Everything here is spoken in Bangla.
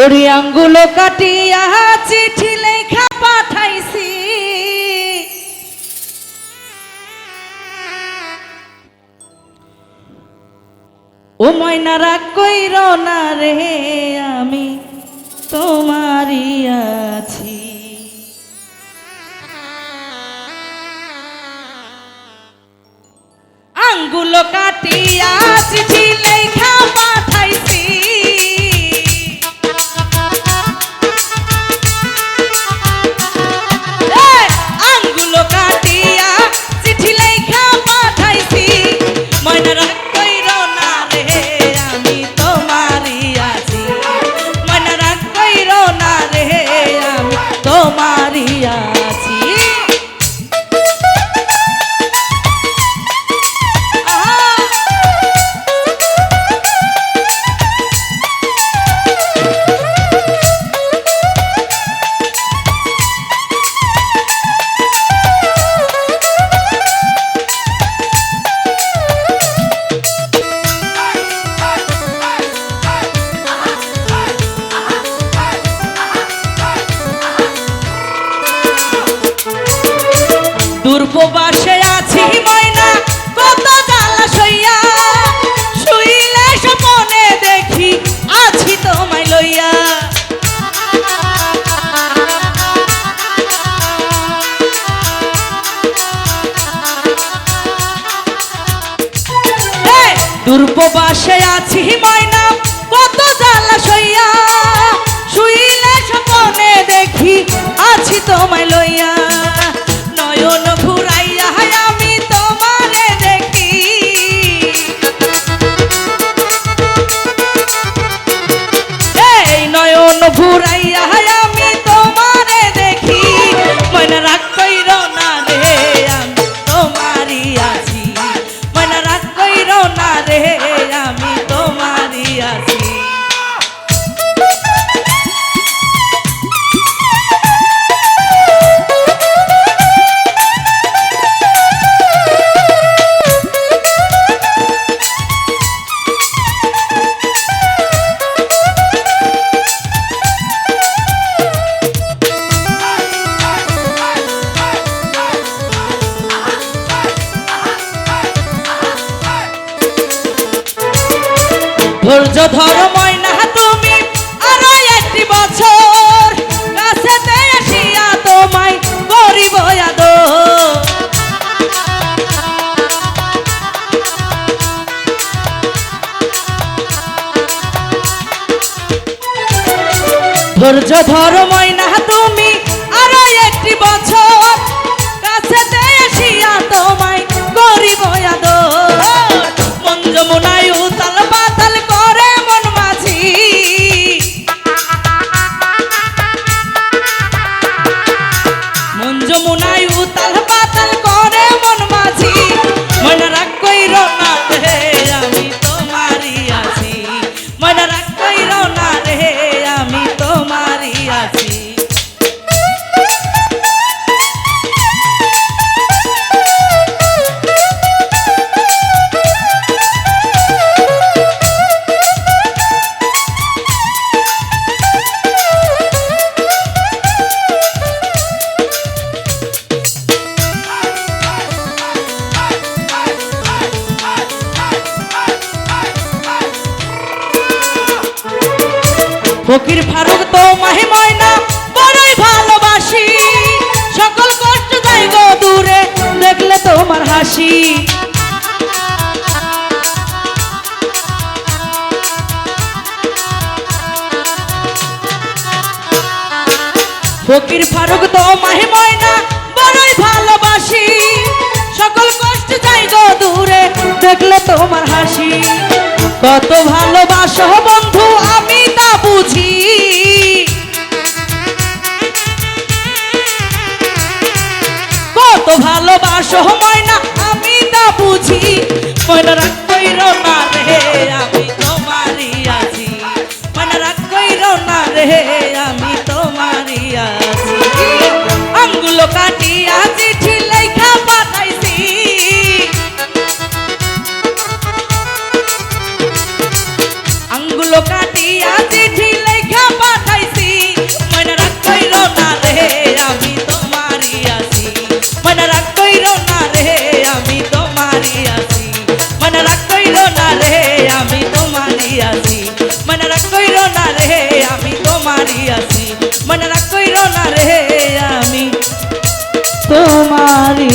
ওরে আঙ্গুলো কাটিয়া চিঠি লেখা পাঠাইছি। ও ময়না রাগ কইর না রে, আমি তোমারই আছি। আঙ্গুলো কাটিয়া চিঠি লেখা আছি রে ধৈর্য ধর ময়না তুমি। আরও একটি বছর কাছেতে আসিয়া তোমায় করিব আদর। ধৈর্য ধর ময়না তুমি। আরও একটি বছর ফকির ফারুক তো মাহি ময়না, বড়ই ভালোবাসি। সকল কষ্ট যাই গো দূরে, দেখলে তোমার হাসি। ফকির ফারুক তো মাহি ময়না, বড়ই ভালোবাসি। সকল কষ্ট যাই গো দূরে, দেখলে তোমার হাসি। কত ভালোবাসো ভালোবাসো, ময়না, আমি তা বুঝি। ময়না কইর না রে, আমি তোমারই আছি। না রে, আমি তোমারই আছি। আঙ্গুলো কাটিয়া চিঠি লেখা পাঠাইছি। আঙ্গুলো কাটিয়া আছি মনে রাখ কইরো না রে আমি। তোমারই